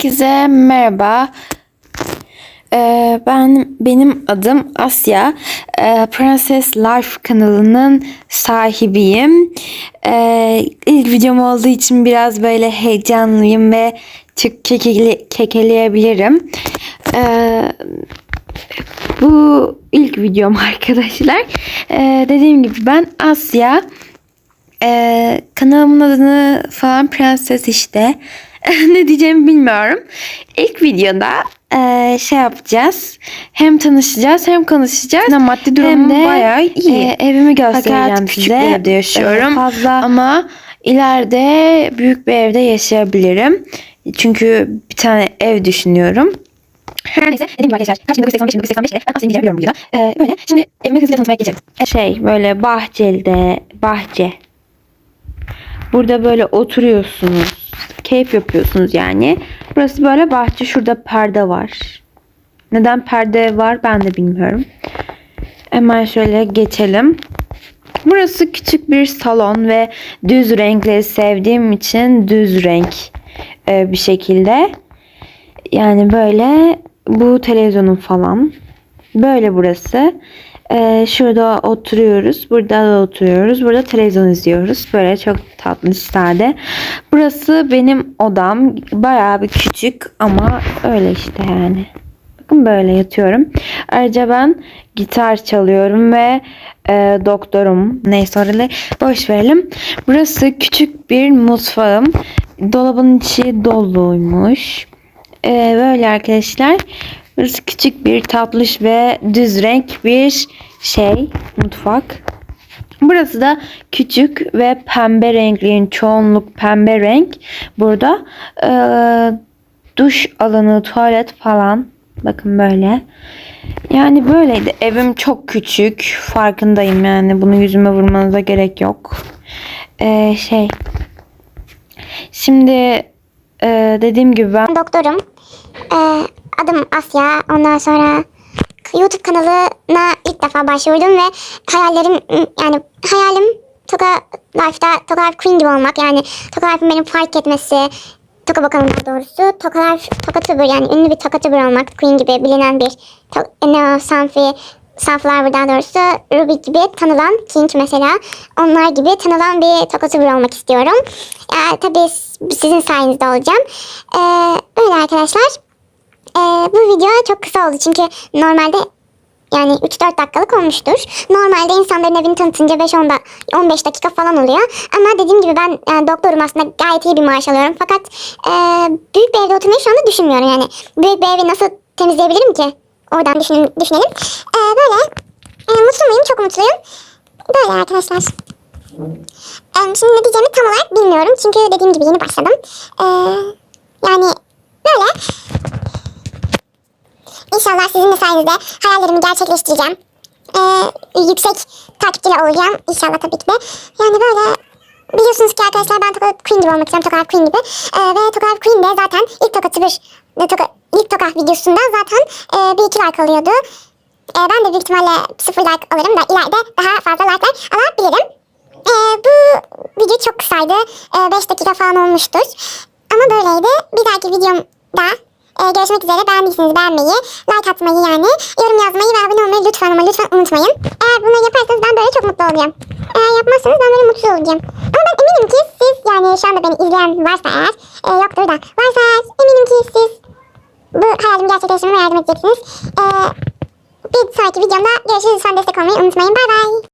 Herkese merhaba. Ee, ben benim adım Asya. Ee, Princess Life kanalının sahibiyim. Ee, ilk videom olduğu için biraz böyle heyecanlıyım ve çok kekeli, kekeleyebilirim. Ee, bu ilk videom arkadaşlar. Ee, dediğim gibi ben Asya. Ee, kanalımın adını falan prenses işte. ne diyeceğimi bilmiyorum. İlk videoda e, şey yapacağız. Hem tanışacağız hem konuşacağız. Maddi durumum de, bayağı iyi. e, evimi göstereceğim fakat küçük size. bir evde yaşıyorum. E, fazla ama ileride büyük bir evde yaşayabilirim. Çünkü bir tane ev düşünüyorum. Her neyse dediğim gibi arkadaşlar kaç 1985 1985 ile ben aslında biliyorum bu videoda. Ee, böyle şimdi evimi hızlıca tanıtmaya geçelim. Şey böyle bahçelde bahçe. Burada böyle oturuyorsunuz. Keyif yapıyorsunuz yani. Burası böyle bahçe. Şurada perde var. Neden perde var ben de bilmiyorum. Hemen şöyle geçelim. Burası küçük bir salon ve düz renkleri sevdiğim için düz renk e, bir şekilde. Yani böyle bu televizyonun falan. Böyle burası. Ee, şurada oturuyoruz. Burada da oturuyoruz. Burada televizyon izliyoruz. Böyle çok tatlı sade. Burası benim odam. Bayağı bir küçük ama öyle işte yani. Bakın böyle yatıyorum. Ayrıca ben gitar çalıyorum ve e, doktorum. Neyse orayı boş verelim. Burası küçük bir mutfağım. Dolabın içi doluymuş. Ee, böyle arkadaşlar. Burası küçük bir tatlış ve düz renk bir şey mutfak. Burası da küçük ve pembe renklerin çoğunluk pembe renk. Burada ee, duş alanı, tuvalet falan. Bakın böyle. Yani böyleydi. Evim çok küçük. Farkındayım yani. Bunu yüzüme vurmanıza gerek yok. Ee, şey. Şimdi ee, dediğim gibi Ben doktorum. Ee, adım Asya. Ondan sonra YouTube kanalına ilk defa başvurdum ve hayallerim yani hayalim Toka Life'da Toka Life Queen gibi olmak. Yani Toka Life'ın benim fark etmesi. Toka bakalım doğrusu. Toka Life Toka Tuber yani ünlü bir Toka Tuber olmak. Queen gibi bilinen bir Neo, Sanfi, Sunflower daha doğrusu Ruby gibi tanılan King mesela onlar gibi tanılan bir Toka olmak istiyorum. Ee, tabii sizin sayenizde olacağım. Ee, öyle arkadaşlar. Ee, bu video çok kısa oldu çünkü normalde yani 3-4 dakikalık olmuştur. Normalde insanların evini tanıtınca 5-10 da 15 dakika falan oluyor. Ama dediğim gibi ben yani doktorum aslında gayet iyi bir maaş alıyorum. Fakat e, büyük bir evde oturmayı şu anda düşünmüyorum yani. Büyük bir evi nasıl temizleyebilirim ki? Oradan düşünelim. düşünelim. E, böyle. E, mutlu muyum? Çok mutluyum. Böyle arkadaşlar. E, şimdi ne diyeceğimi tam olarak bilmiyorum. Çünkü dediğim gibi yeni başladım. E, yani böyle. İnşallah sizin de sayenizde hayallerimi gerçekleştireceğim. Ee, yüksek takipçili olacağım. İnşallah tabii ki de. Yani böyle biliyorsunuz ki arkadaşlar ben Toka Queen gibi olmak istiyorum. Toka Queen gibi. Ee, ve Toka Queen de zaten ilk Toka bir de Toka, ilk Toka videosunda zaten e, bir iki like alıyordu. E, ben de büyük ihtimalle sıfır like alırım da ileride daha fazla like'lar alabilirim. E, bu video çok kısaydı. 5 dakika falan olmuştur. Ama böyleydi. Bir dahaki videomda ee, görüşmek üzere. Beğendiyseniz beğenmeyi, like atmayı yani, yorum yazmayı ve abone olmayı lütfen ama lütfen unutmayın. Eğer bunu yaparsanız ben böyle çok mutlu olacağım. Eğer yapmazsanız ben böyle mutsuz olacağım. Ama ben eminim ki siz yani şu anda beni izleyen varsa eğer, e, yoktur da varsa eğer eminim ki siz bu hayalimi gerçekleştirmeme yardım edeceksiniz. Ee, bir sonraki videomda görüşürüz. Lütfen destek olmayı unutmayın. Bay bay.